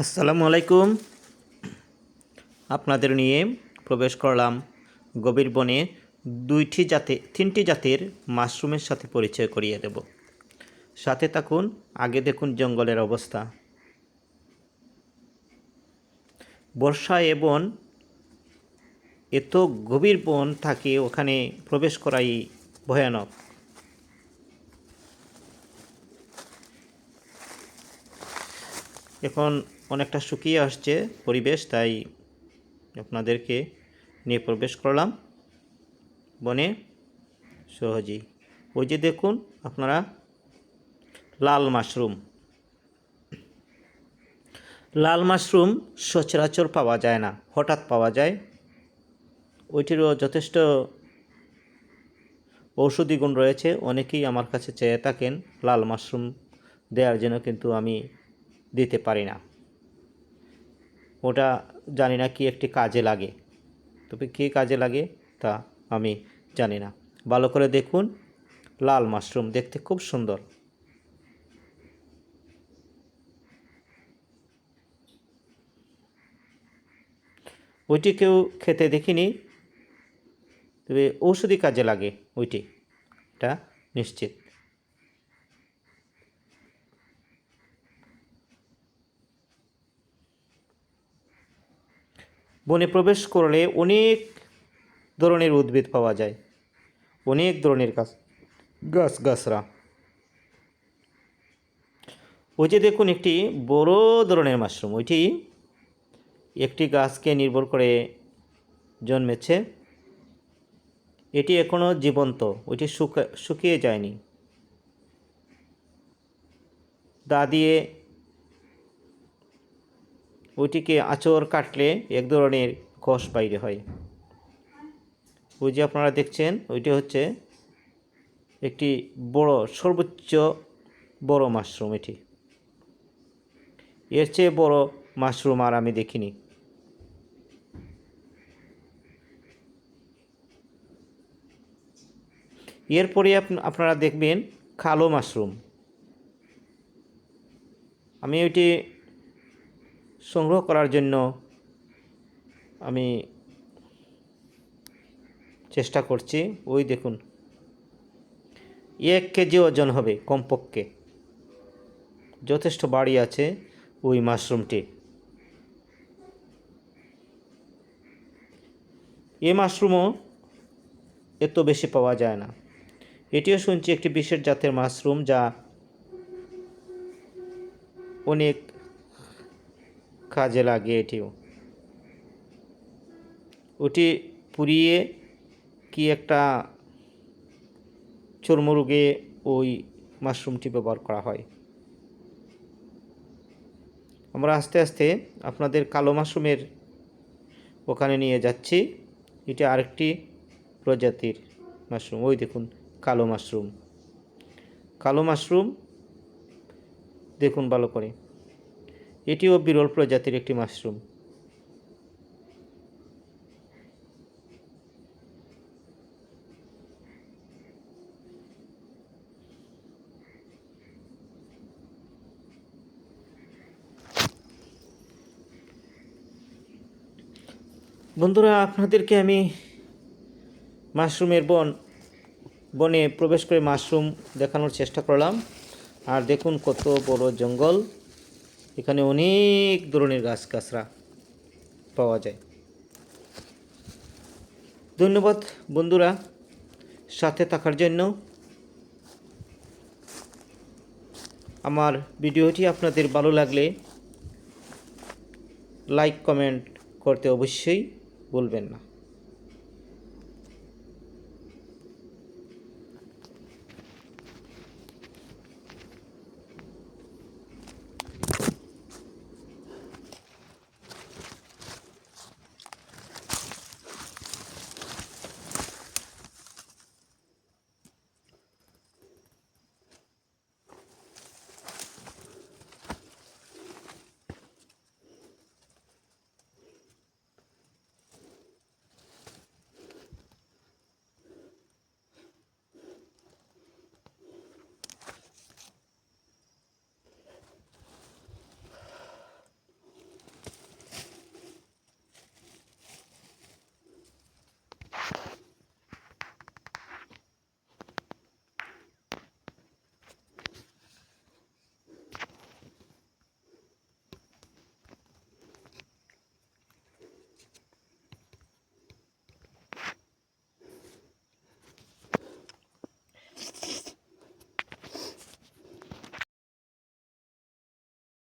আসসালামু আলাইকুম। আপনাদের নিয়ে প্রবেশ করলাম গভীর বনে দুইটি জাতে, তিনটি জাতের মাশরুমের সাথে পরিচয় করিয়ে দেব। সাথে থাকুন, আগে দেখুন জঙ্গলের অবস্থা। বর্ষায় এবং এত গভীর বন থাকে, ওখানে প্রবেশ করাই ভয়ানক। এখন অনেকটা শুকিয়ে আসছে পরিবেশ, তাই আপনাদেরকে নিয়ে প্রবেশ করলাম। বনে সহজেই। ওই যে দেখুন, আপনারা লাল মাশরুম। লাল মাশরুম সচরাচর পাওয়া যায় না, হঠাৎ পাওয়া যায়। ওইটিরও যথেষ্ট ঔষধি গুণ রয়েছে, অনেকেই আমার কাছে চেয়ে থাকেন লাল মাশরুম দেওয়ার জন্য, কিন্তু আমি দিতে পারি না। ওটা জানি না কি একটি কাজে লাগে। তবে কী কাজে লাগে তা আমি জানি না। ভালো করে দেখুন, লাল মাশরুম দেখতে খুব সুন্দর। ওইটি কেউ খেতে দেখিনি, তবে ঔষধি কাজে লাগে ওইটি। এটা নিশ্চিত। বনে প্রবেশ করলে অনেক ধরনের উদ্ভিদ পাওয়া যায়। অনেক ধরনের গাছ। গাছ, গাছরা। ওই যে দেখুন একটি বড় ধরনের মাশরুম। ওইটি একটি গাছকে নির্ভর করে জন্মেছে। এটি এখনও জীবন্ত। ওইটি শুকা, শুকিয়ে যায়নি। দা দিয়ে ওইটিকে আঁচড় কাটলে এক ধরনের কষ বাইরে হয়। ওই যে আপনারা দেখছেন, ওইটি হচ্ছে একটি বড়, সর্বোচ্চ বড় মাশরুম এটি। এর চেয়ে বড় মাশরুম আর আমি দেখিনি। এরপরে আপনারা দেখবেন কালো মাশরুম। আমি ওইটি সংগ্রহ করার জন্য আমি চেষ্টা করছি। ওই দেখুন। এক কেজি ওজন হবে কমপক্ষে। যথেষ্ট বাড়ি আছে ওই মাশরুমটি। এ মাশরুমও এত বেশি পাওয়া যায় না। এটিও শুনছি একটি বিশেষ জাতের মাশরুম যা অনেক কাজে লাগে এটিও ওটি পুড়িয়ে কি একটা চর্মরোগে ওই মাশরুমটি ব্যবহার করা হয়। আমরা আস্তে আস্তে আপনাদের কালো মাশরুমের ওখানে নিয়ে যাচ্ছি। এটা আরেকটি প্রজাতির মাশরুম। ওই দেখুন, কালো মাশরুম। কালো মাশরুম, দেখুন ভালো করে। এটিও বিরল প্রজাতির একটি মাশরুম। বন্ধুরা, আপনাদেরকে আমি মাশরুমের বন, বনে প্রবেশ করে মাশরুম দেখানোর চেষ্টা করলাম। আর দেখুন কত বড় জঙ্গল। এখানে অনেক ধরনের গাছ গাছরা পাওয়া যায়। ধন্যবাদ বন্ধুরা সাথে থাকার জন্য। আমার ভিডিওটি আপনাদের ভালো লাগলে লাইক, কমেন্ট করতে অবশ্যই ভুলবেন না।